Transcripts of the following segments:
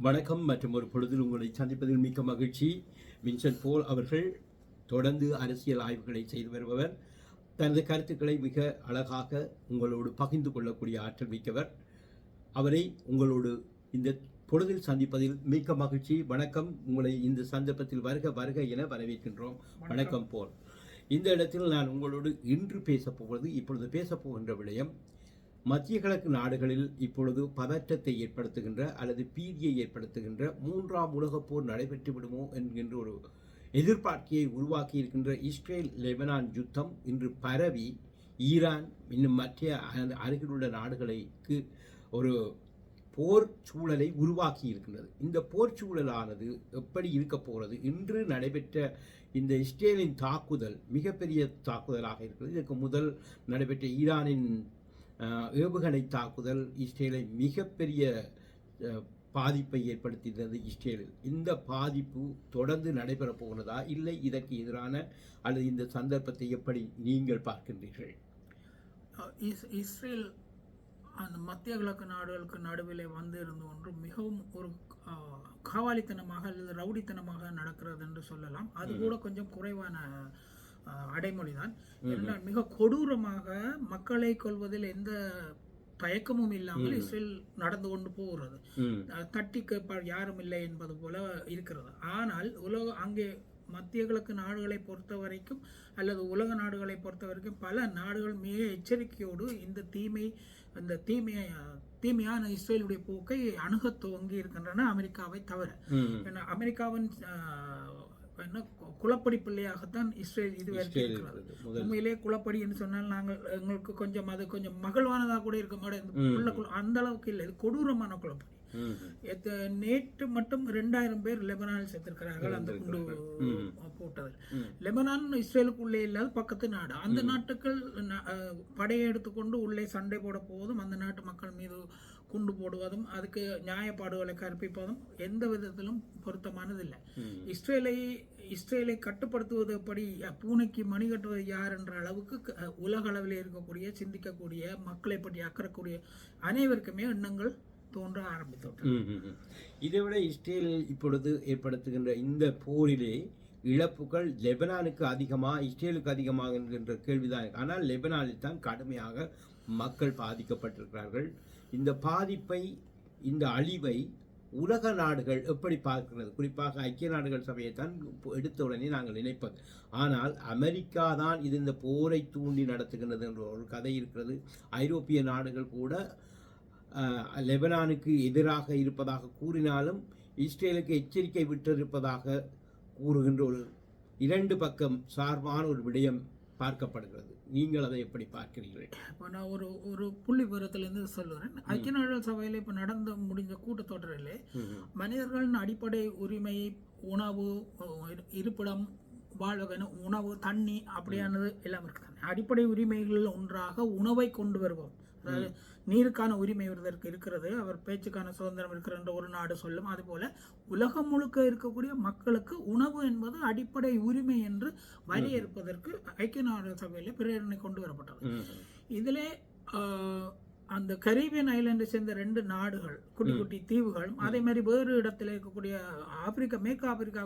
வணக்கம் மற்றும் ஒரு பொழுதில் உங்களை சந்திப்பதில் மிக்க மகிழ்ச்சி. வின்சென்ட் போல் அவர்கள் தொடர்ந்து அரசியல் ஆய்வுகளை செய்து வருபவர். தனது கருத்துக்களை மிக அழகாக உங்களோடு பகிர்ந்து கொள்ளக்கூடிய ஆற்றல் மிக்கவர். அவரை உங்களோடு இந்த பொழுதில் சந்திப்பதில் மிக்க மகிழ்ச்சி. வணக்கம். உங்களை இந்த சந்தர்ப்பத்தில் வருக வருக என வரவேற்கின்றோம். வணக்கம். போல். இந்த இடத்தில் நான் உங்களோடு இன்று பேசப் போவது இப்பொழுது பேசப் போகின்ற விடயம் மத்திய கிழக்கு நாடுகளில் இப்பொழுது பதற்றத்தை ஏற்படுத்துகின்ற அல்லது பீதியை ஏற்படுத்துகின்ற மூன்றாம் உலகப் போர் நடைபெற்று விடுமோ என்கின்ற ஒரு எதிர்பார்க்கையை உருவாக்கி இருக்கின்ற இஸ்ரேல் லெபனான் யுத்தம் இன்று பரவி ஈரான் இன்னும் மற்ற அருகிலுள்ள நாடுகளுக்கு ஒரு போர் சூழலை உருவாக்கி இருக்கின்றது. இந்த போர் சூழலானது எப்படி இருக்க போகிறது? இன்று நடைபெற்ற இந்த இஸ்ரேலின் தாக்குதல் மிகப்பெரிய தாக்குதலாக இருக்கிறது. இதற்கு முதல் நடைபெற்ற ஈரானின் ஏவுகணை தாக்குதல் இஸ்ரேலை மிகப்பெரிய பாதிப்பை ஏற்படுத்தியது இஸ்ரேலில். இந்த பாதிப்பு தொடர்ந்து நடைபெறப் போகிறதா இல்லை இதற்கு எதிரான அல்லது இந்த சந்தர்ப்பத்தை எப்படி நீங்கள் பார்க்கின்றீர்கள்? இஸ் இஸ்ரேல் அந்த மத்திய கிழக்கு நாடுகளுக்கு நடுவிலே வந்து இருந்து ஒன்று மிகவும் ஒரு காவாலித்தனமாக அல்லது ரவுடித்தனமாக நடக்கிறது என்று சொல்லலாம். அது கூட கொஞ்சம் குறைவான அஹ், அடைமொழிதான். ஏனென்றால் மிக கொடூரமாக மக்களை கொள்வதில் எந்த தயக்கமும் இல்லாமல் இஸ்ரேல் நடந்து கொண்டு போகிறது. தட்டி யாரும் இல்லை என்பது போல இருக்கிறது. ஆனால் உலக அங்கே மத்திய கிழக்கு நாடுகளை பொறுத்த வரைக்கும் அல்லது உலக நாடுகளை பொறுத்த வரைக்கும் பல நாடுகள் மிக எச்சரிக்கையோடு இந்த தீமை இந்த தீமையை தீமையான இஸ்ரேலுடைய போக்கை அணுகத் துவங்கி இருக்கின்றன அமெரிக்காவை தவிர. அமெரிக்காவின் என்ன குலப்படி பிள்ளையாகத்தான் இஸ்ரேல் இதுவரை இஸ்ரேல் இருக்கிறது உண்மையிலே குலப்படி என்று சொன்னால் நாங்கள் எங்களுக்கு கொஞ்சம் அது கொஞ்சம் மகிழ்வானதாக கூட இருக்க மாட்டேன். உள்ள அந்த அளவுக்கு இல்லை. இது கொடூரமான எத்த- நேற்று மட்டும் ரெண்டாயிரம் பேர் லெபனானில் செத்திருக்கிறார்கள் அந்த குண்டு. போட்டதில். லெபனான் இஸ்ரேலுக்குள்ளே இல்லாத பக்கத்து நாடு. அந்த நாட்டுக்கள் படையை எடுத்துக்கொண்டு உள்ளே சண்டை போட போவதும் அந்த நாட்டு மக்கள் மீது குண்டு போடுவதும் அதுக்கு நியாயப்பாடுகளை கற்பிப்பதும் எந்த விதத்திலும் பொருத்தமானதில்லை. இஸ்ரேலை இஸ்ரேலை கட்டுப்படுத்துவது எப்படி பூனைக்கு மணி கட்டுவது யார் என்ற அளவுக்கு உலக அளவில் இருக்கக்கூடிய சிந்திக்கக்கூடிய மக்களை பற்றி அக்கறக்கூடிய அனைவருக்குமே எண்ணங்கள் தோன்ற ஆரம்பித்து ம், ம், ம். இதைவிட இஸ்ரேல் இப்பொழுது ஏற்படுத்துகின்ற இந்த போரிலே இழப்புகள் லெபனானுக்கு அதிகமா இஸ்ரேலுக்கு அதிகமாக என்கின்ற கேள்விதான். ஆனால் லெபனானில் தான் கடுமையாக மக்கள் பாதிக்கப்பட்டிருக்கிறார்கள் இந்த பாதிப்பை இந்த அழிவை உலக நாடுகள் எப்படி பார்க்கிறது? குறிப்பாக ஐக்கிய நாடுகள் சபையை தான் எடுத்த உடனே நாங்கள் நினைப்பது ஆனால் அமெரிக்கா தான் இது இந்த போரை தூண்டி நடத்துகின்றது என்ற ஒரு கதை இருக்கிறது. ஐரோப்பிய நாடுகள் கூட லெபனானுக்கு எதிராக இருப்பதாக கூறினாலும் இஸ்ரேலுக்கு எச்சரிக்கை விட்டிருப்பதாக கூறுகின்ற ஒரு இரண்டு பக்கம் சார்பான ஒரு விடயம் பார்க்கப்படுகிறது. நீங்கள் அதை எப்படி பார்க்கிறீர்கள்? இப்போ நான் ஒரு ஒரு புள்ளி விவரத்திலிருந்து சொல்லுறேன். ஐக்கிய நாடுகள் சபையில் இப்போ நடந்து முடிஞ்ச கூட்டத்தொடரிலே மனிதர்களின் அடிப்படை உரிமை உணவு இரு- இருப்பிடம் வாழ்வகன உணவு தண்ணி அப்படியானது எல்லாம் இருக்குது அடிப்படை உரிமைகளில் ஒன்றாக உணவை கொண்டு வருவோம் அதாவது நீருக்கான உரிமை ஒருவருக்கு இருக்கிறது அவர் பேச்சுக்கான சுதந்திரம் இருக்கிற என்ற ஒரு நாடு சொல்லும். அதுபோல உலகம் முழுக்க இருக்கக்கூடிய மக்களுக்கு உணவு என்பது அடிப்படை உரிமை என்று வரையறுப்பதற்கு ஐக்கிய நாடுகள் சபையில் பிரேரணை கொண்டு வரப்பட்டது. இதிலே அந்த கரீபியன் ஐலாண்டை சேர்ந்த ரெண்டு நாடுகள் குட்டி குட்டி தீவுகளும் அதே மாதிரி வேறு இடத்துல இருக்கக்கூடிய ஆப்பிரிக்கா மேற்கு ஆப்பிரிக்கா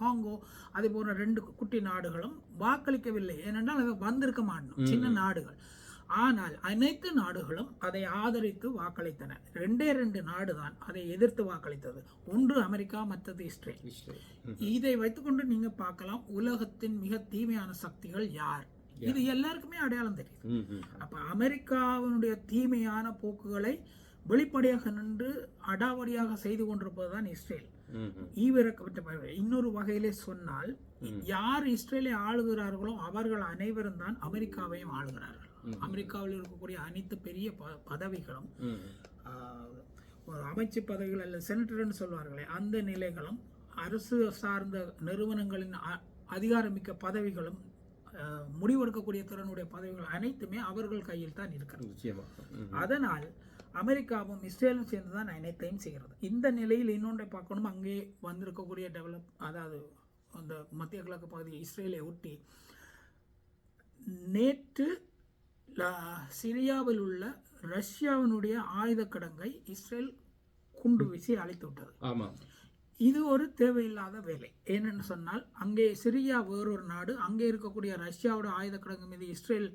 காங்கோ அதே போன்ற ரெண்டு குட்டி நாடுகளும் வாக்களிக்கவில்லை. ஏனென்றால் அவை வந்திருக்க மாட்டோம் சின்ன நாடுகள். ஆனால் அனைத்து நாடுகளும் அதை ஆதரித்து வாக்களித்தன. ரெண்டே ரெண்டு நாடு தான் அதை எதிர்த்து வாக்களித்தது. ஒன்று அமெரிக்கா மற்றது இஸ்ரேல். இதை வைத்துக்கொண்டு நீங்க பார்க்கலாம் உலகத்தின் மிக தீமையான சக்திகள் யார்? இது எல்லாருக்குமே அடையாளம் தெரியும் ம். அப்ப அமெரிக்காவினுடைய தீமையான போக்குகளை வெளிப்படையாக நின்று அடாவடியாக செய்து கொண்டிருப்பதுதான் இஸ்ரேல். ஈவிரக்கப்பட்ட. இன்னொரு வகையிலே சொன்னால் யார் இஸ்ரேலை ஆளுகிறார்களோ அவர்கள் அனைவரும் தான் அமெரிக்காவையும் ஆளுகிறார்கள். அமெரிக்காவில் இருக்கக்கூடிய அனைத்து பெரிய ப- பதவிகளும் ஒரு அமைச்சு பதவிகள் அல்லது செனட்டர்னு சொல்வார்களே அந்த நிலைகளும் அரசு சார்ந்த நிறுவனங்களின் அதிகாரமிக்க பதவிகளும் முடிவெடுக்கக்கூடிய திறனுடைய பதவிகள் அனைத்துமே அவர்கள் கையில் தான் இருக்கிறது. அதனால் அமெரிக்காவும் இஸ்ரேலும் சேர்ந்து தான் அனைத்தையும் செய்கிறது. இந்த நிலையில் இன்னொன்றை பார்க்கணும். அங்கே வந்திருக்கக்கூடிய டெவலப் அதாவது அந்த மத்திய கிழக்கு பகுதி இஸ்ரேலை ஒட்டி நேற்று சிரியாவில் உள்ள ரஷ்யாவினுடைய ஆயுத கிடங்கை இஸ்ரேல் குண்டு வீசி அழித்து விட்டது. ஆமாம் இது ஒரு தேவையில்லாத வேலை. ஏனென்று சொன்னால் அங்கே சிரியா வேறொரு நாடு அங்கே இருக்கக்கூடிய ரஷ்யாவோட ஆயுத கிடங்கு மீது இஸ்ரேல்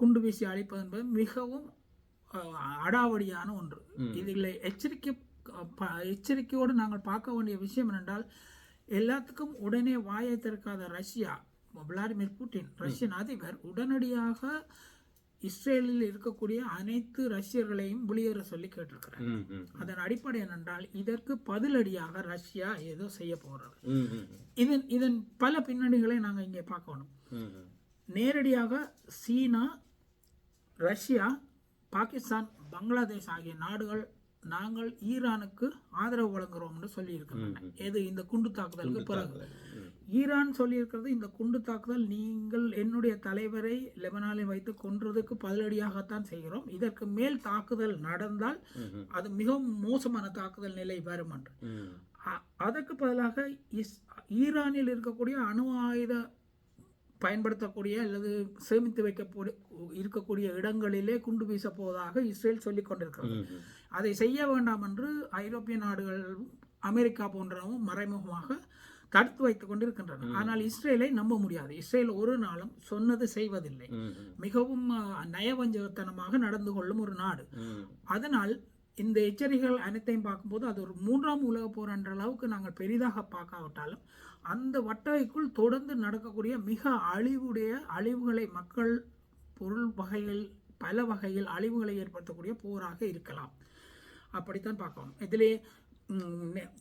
குண்டு வீசி அழிப்பது என்பது மிகவும் அடாவடியான ஒன்று. இதில் எச்சரிக்கை எச்சரிக்கையோடு நாங்கள் பார்க்க வேண்டிய விஷயம் என்னென்றால் எல்லாத்துக்கும் உடனே வாயை திறக்காத ரஷ்யா விளாடிமிர் புட்டின் ரஷ்யன் அதிபர் உடனடியாக இஸ்ரேலில் இருக்கக்கூடிய அனைத்து ரஷ்யர்களையும் வெளியேற சொல்லி கேட்டிருக்கிறார். அதன் அடிப்படை என்னென்றால் இதற்கு பதிலடியாக ரஷ்யா ஏதோ செய்ய போகிறது. இதன் இதன் பல பின்னணிகளை நாங்கள் இங்கே பார்க்கணும். நேரடியாக சீனா ரஷ்யா பாகிஸ்தான் பங்களாதேஷ் ஆகிய நாடுகள் நாங்கள் ஈரானுக்கு ஆதரவு வழங்குகிறோம் என்று சொல்லியிருக்கின்றன எது இந்த குண்டு தாக்குதலுக்கு பிறகு. ஈரான் சொல்லியிருக்கிறது இந்த குண்டு தாக்குதல் நீங்கள் என்னுடைய தலைவரை லெபனானில் வைத்து கொன்றதுக்கு பதிலடியாகத்தான் செய்கிறோம். இதற்கு மேல் தாக்குதல் நடந்தால் அது மிகவும் மோசமான தாக்குதல் நிலை வரும் என்று. அதற்கு பதிலாக இஸ் ஈரானில் இருக்கக்கூடிய அணு ஆயுத பயன்படுத்தக்கூடிய அல்லது சேமித்து வைக்கக்கூடிய இருக்கக்கூடிய இடங்களிலே குண்டு வீசப் போவதாக இஸ்ரேல் சொல்லிக் கொண்டிருக்கிறது. அதை செய்ய வேண்டாம் என்று ஐரோப்பிய நாடுகள் அமெரிக்கா போன்றவும் மறைமுகமாக தடுத்து வைத்துக் கொண்டிருக்கின்றன. ஆனால் இஸ்ரேலை நம்ப முடியாது. இஸ்ரேல் ஒரு நாளும் சொன்னது செய்வதில்லை. மிகவும் நயவஞ்சகத்தனமாக நடந்து கொள்ளும் ஒரு நாடு. அதனால் இந்த எச்சரிக்கைகள் அனைத்தையும் பார்க்கும்போது அது ஒரு மூன்றாம் உலகப் போர் என்ற அளவுக்கு நாங்கள் பெரிதாக பார்க்காவிட்டாலும் அந்த வட்டகைக்குள் தொடர்ந்து நடக்கக்கூடிய மிக அழிவுடைய அழிவுகளை மக்கள் பொருள் வகைகள் பல வகையில் அழிவுகளை ஏற்படுத்தக்கூடிய போராக இருக்கலாம். அப்படித்தான் பார்க்கணும். இதிலே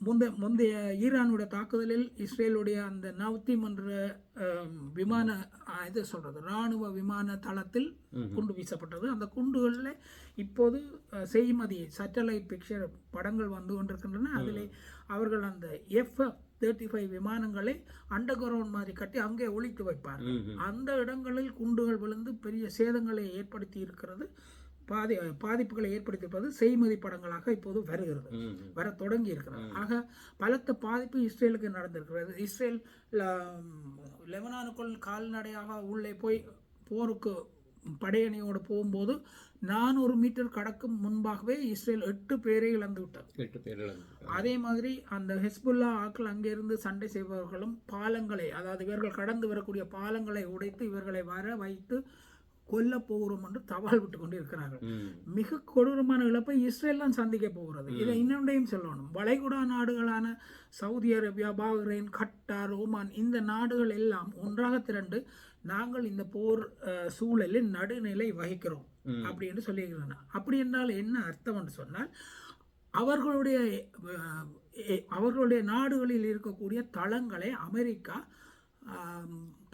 முந்த முந்தைய ஈரானுடைய தாக்குதலில் இஸ்ரேலுடைய அந்த நவ்தீம் என்ற விமான இது சொல்றது இராணுவ விமான தளத்தில் குண்டு வீசப்பட்டது. அந்த குண்டுகளில் இப்போது செய்மதி சேட்டலைட் பிக்சர் படங்கள் வந்து கொண்டிருக்கின்றன. அதில் அவர்கள் அந்த எஃப் தேர்ட்டி ஃபைவ் விமானங்களை அண்டர் கிரவுண்ட் மாதிரி கட்டி அங்கே ஒழித்து வைப்பார் ம், ம். அந்த இடங்களில் குண்டுகள் விழுந்து பெரிய சேதங்களை ஏற்படுத்தி இருக்கிறது. பாதி பாதிப்புகளை ஏற்படுத்தியிருப்பது செய்மதி படங்களாக இப்போது வருகிறது. வர தொடங்கி இருக்கிறது. ஆக பலத்த பாதிப்பு இஸ்ரேலுக்கு நடந்திருக்கிறது. இஸ்ரேல் லெபனானுக்குள் கால்நடையாக உள்ளே போய் போருக்கு படையணியோடு போகும்போது நானூறு மீட்டர் கடக்கும் முன்பாகவே இஸ்ரேல் எட்டு பேரை இழந்து விட்டது. எட்டு பேர் இழந்து. அதே மாதிரி அந்த ஹெஸ்புல்லா ஆட்கள் அங்கிருந்து சண்டை செய்பவர்களும் பாலங்களை அதாவது இவர்கள் கடந்து வரக்கூடிய பாலங்களை உடைத்து இவர்களை வர வைத்து கொல்ல போகிறோம் என்று தபால் விட்டு கொண்டு இருக்கிறார்கள் மிக கொடூரமான இழப்பை இஸ்ரேல் தான் சந்திக்க போகிறது. இதை இன்னொன்றையும் சொல்லணும். வளைகுடா நாடுகளான Saudi Arabia Bahrain Qatar Oman இந்த நாடுகள் எல்லாம் ஒன்றாக திரண்டு நாங்கள் இந்த போர் சூழலில் நடுநிலை வகிக்கிறோம் ம். அப்படின்னு சொல்லியிருக்கிறாங்க. அப்படி என்றால் என்ன அர்த்தம் என்று சொன்னால் அவர்களுடைய அவர்களுடைய நாடுகளில் இருக்கக்கூடிய தளங்களை அமெரிக்கா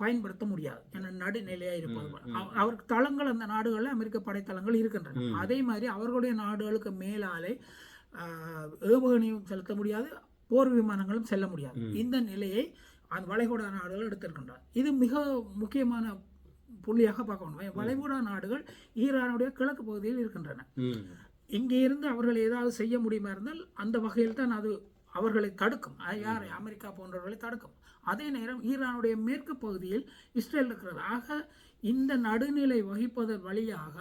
பயன்படுத்த முடியாது. என நடுநிலையாக இருப்பது அவருக்கு தளங்கள் அந்த நாடுகளில் அமெரிக்க படைத்தளங்கள் இருக்கின்றன. அதே மாதிரி அவர்களுடைய நாடுகளுக்கு மேலாலே ஏவுகணையும் செலுத்த முடியாது போர் விமானங்களும் செல்ல முடியாது. இந்த நிலையை அந்த வளைகுடா நாடுகள் எடுத்திருக்கின்றன. இது மிக முக்கியமான புள்ளியாக பார்க்கணும். வளைகுடா நாடுகள் ஈரானுடைய கிழக்கு பகுதியில் இருக்கின்றன. இங்கே இருந்து அவர்கள் ஏதாவது செய்ய முடியுமா இருந்தால் அந்த வகையில் தான் அது அவர்களை தடுக்கும். யாரை? அமெரிக்கா போன்றவர்களை தடுக்கும். அதே நேரம் ஈரானுடைய மேற்கு பகுதியில் இஸ்ரேல் இருக்கிறது. ஆக இந்த நடுநிலை வகிப்பதன் வழியாக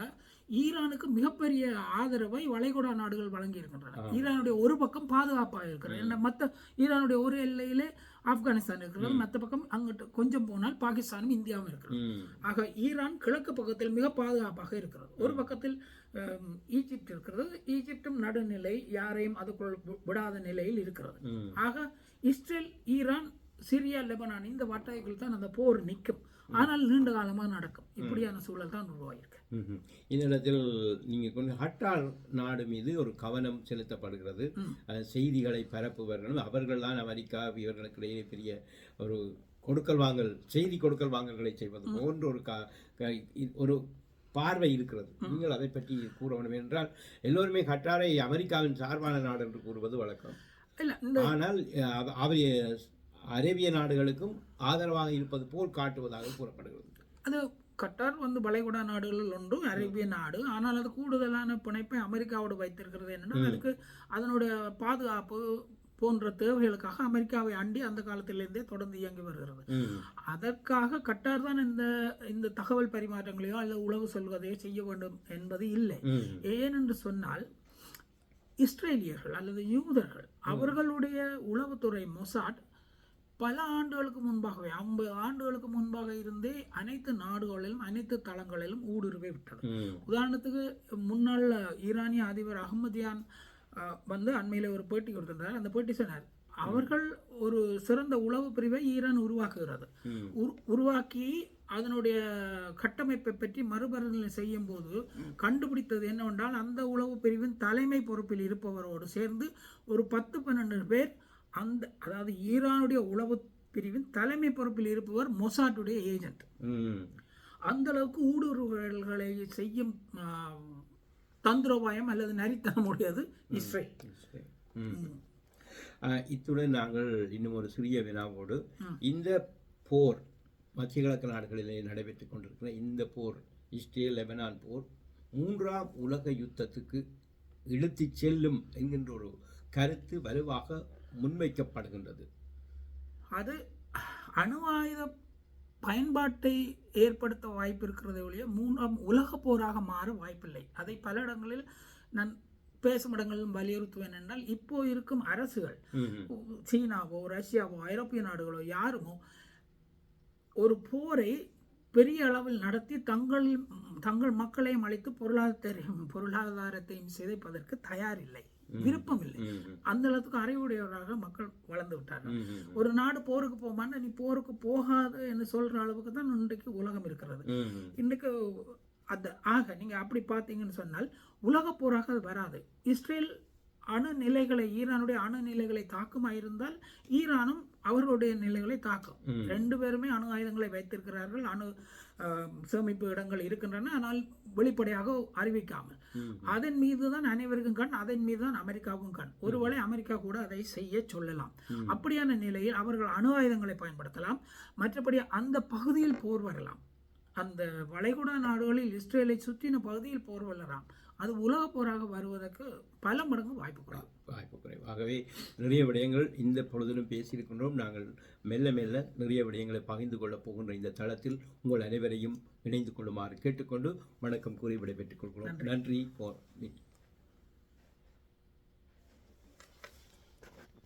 ஈரானுக்கு மிகப்பெரிய ஆதரவை வளைகுடா நாடுகள் வழங்கி இருக்கின்றன ஈரானுடைய ஒரு பக்கம் பாதுகாப்பாக இருக்கிறது. மற்ற ஈரானுடைய ஒரு எல்லையிலே ஆப்கானிஸ்தான் இருக்கிறது மற்ற பக்கம் அங்கிட்டு கொஞ்சம் போனால் பாகிஸ்தானும் இந்தியாவும் இருக்கிறது. ஆக ஈரான் கிழக்கு பக்கத்தில் மிக பாதுகாப்பாக இருக்கிறது. ஒரு பக்கத்தில் ஈஜிப்ட் இருக்கிறது. ஈஜிப்டும் நடுநிலை யாரையும் அதுக்குள் விடாத நிலையில் இருக்கிறது. ஆக இஸ்ரேல் ஈரான் சிரியா லெபனான் இந்த வட்டாய்கள் தான் அந்த போர் நிற்கும். ஆனால் நீண்ட காலமாக நடக்கும். இப்படியான சூழல் தான். இந்த இடத்தில் நீங்கள் கொண்டு ஹட்டார் நாடு மீது ஒரு கவனம் செலுத்தப்படுகிறது. செய்திகளை பரப்புவர்களும் அவர்கள் தான் அமெரிக்கா இவர்களுக்கு இடையே பெரிய ஒரு கொடுக்கல் வாங்கல் செய்தி கொடுக்கல் வாங்கல்களை செய்வது போன்ற ஒரு கா ஒரு பார்வை இருக்கிறது. நீங்கள் அதை பற்றி கூற வேண்டும் என்றால் எல்லோருமே ஹட்டாரை அமெரிக்காவின் சார்பான நாடு என்று கூறுவது வழக்கம். ஆனால் அஹ், அவ- அவை அரேபிய நாடுகளுக்கும் ஆதரவாக இருப்பது போல் காட்டுவதாக கூறப்படுகிறது. அது கட்டார் வந்து வளைகுடா நாடுகளில் ஒன்று அரேபிய நாடு. ஆனால் அது கூடுதலான பிணைப்பை அமெரிக்காவோடு வைத்திருக்கிறது என்னன்னா அதுக்கு அதனுடைய பாதுகாப்பு போன்ற தேவைகளுக்காக அமெரிக்காவை அண்டி அந்த காலத்திலிருந்தே தொடர்ந்து இயங்கி வருகிறது. அதற்காக கட்டார் தான் இந்த இந்த தகவல் பரிமாற்றங்களையோ அல்லது உளவு சொல்வதையோ செய்ய வேண்டும் என்பது இல்லை. ஏனென்று சொன்னால் இஸ்ரேலியர்கள் அல்லது யூதர்கள் அவர்களுடைய உளவுத்துறை மொசாட் பல ஆண்டுகளுக்கு முன்பாகவே ஐம்பது ஆண்டுகளுக்கு முன்பாக இருந்தே அனைத்து நாடுகளிலும் அனைத்து தளங்களிலும் ஊடுருவி விட்டது. உதாரணத்துக்கு முன்னாள் ஈரானிய அதிபர் அகமதியான் வந்து அண்மையில் ஒரு பேட்டி கொடுத்திருந்தார். அந்த பேட்டி சொன்னார் அவர்கள் ஒரு சிறந்த உளவு பிரிவை ஈரான் உருவாக்குகிறது. உருவாக்கி அதனுடைய கட்டமைப்பை பற்றி மறுபரிசீலனை செய்யும் போது கண்டுபிடித்தது என்னவென்றால் அந்த உளவு பிரிவின் தலைமை பொறுப்பில் இருப்பவரோடு சேர்ந்து ஒரு பத்து பன்னெண்டு பேர் அந்த அதாவது ஈரானுடைய உளவு பிரிவின் தலைமை பொறுப்பில் இருப்பவர் மொசாட்டுடைய ஏஜென்ட். அந்த அளவுக்கு ஊடுருவல்களை செய்யும் தந்திரோபாயம் அல்லது நரித்தனம் உடையது இஸ்ரேல். இத்துடன் நாங்கள் இன்னும் ஒரு சிறிய வினாவோடு. இந்த போர் மத்திய கிழக்கு நாடுகளிலே நடைபெற்றுக் கொண்டிருக்கிற இந்த போர் இஸ்ரேல் லெபனான் போர் மூன்றாம் உலக யுத்தத்துக்கு இழுத்துச் செல்லும் என்கின்ற ஒரு கருத்து வலுவாக முன்வைக்கப்படுகின்றது. அது அணு ஆயுத பயன்பாட்டை ஏற்படுத்த வாய்ப்பு இருக்கிறதை ஒழிய மூன்றாம் உலக போராக மாற வாய்ப்பில்லை. அதை பல இடங்களில் நான் பேசும் இடங்களிலும் வலியுறுத்துவேன் என்றால் இப்போ இருக்கும் அரசுகள். சீனாவோ ரஷ்யாவோ ஐரோப்பிய நாடுகளோ யாருமோ ஒரு போரை பெரிய அளவில் நடத்தி தங்கள் தங்கள் மக்களையும் அழித்து பொருளாதார பொருளாதாரத்தையும் சிதைப்பதற்கு தயாரில்லை. விருப்பம் இல்லை. அந்த அளவுக்கு அறிவுடையவராக மக்கள் வளர்ந்து விட்டார்கள். ஒரு நாடு போருக்கு போமான்னா நீ போருக்கு போகாது என்று சொல்ற அளவுக்கு தான் இன்றைக்கு உலகம் இருக்கிறது. இன்றைக்கு அந்த ஆக நீங்க அப்படி பார்த்தீங்கன்னு சொன்னால் உலக போராக அது வராது இஸ்ரேல் அணு நிலைகளை ஈரானுடைய அணு நிலைகளை தாக்குமா இருந்தால் ஈரானும் அவர்களுடைய நிலைகளை தாக்கும். ரெண்டு பேருமே அணு ஆயுதங்களை வைத்திருக்கிறார்கள். அணு சேமிப்பு இடங்கள் இருக்கின்றன. ஆனால் வெளிப்படையாக அறிவிக்காமல். அதன் மீது தான் அனைவருக்கும் கண் அதன் மீது தான் அமெரிக்காவுக்கும் கண். ஒருவேளை அமெரிக்கா கூட அதை செய்ய சொல்லலாம். அப்படியான நிலையில் அவர்கள் அணு ஆயுதங்களை பயன்படுத்தலாம். மற்றபடி அந்த பகுதியில் போர் வரலாம். அந்த வளைகுடா நாடுகளில் இஸ்ரேலை சுற்றின பகுதியில் போர் வரலாம். அது உலக போராக வருவதற்கு பல மடங்கு வாய்ப்பு குறைவு. வாய்ப்பு குறைவு. ஆகவே நிறைய விடயங்கள் இந்த பொழுதிலும் பேசியிருக்கின்றோம். நாங்கள் மெல்ல மெல்ல நிறைய விடயங்களை பகிர்ந்து கொள்ளப் போகின்ற இந்த தளத்தில் உங்கள் அனைவரையும் இணைந்து கொள்ளுமாறு கேட்டுக்கொண்டு வணக்கம் கூறி விடைபெற்றுக் கொள்கிறோம். நன்றி.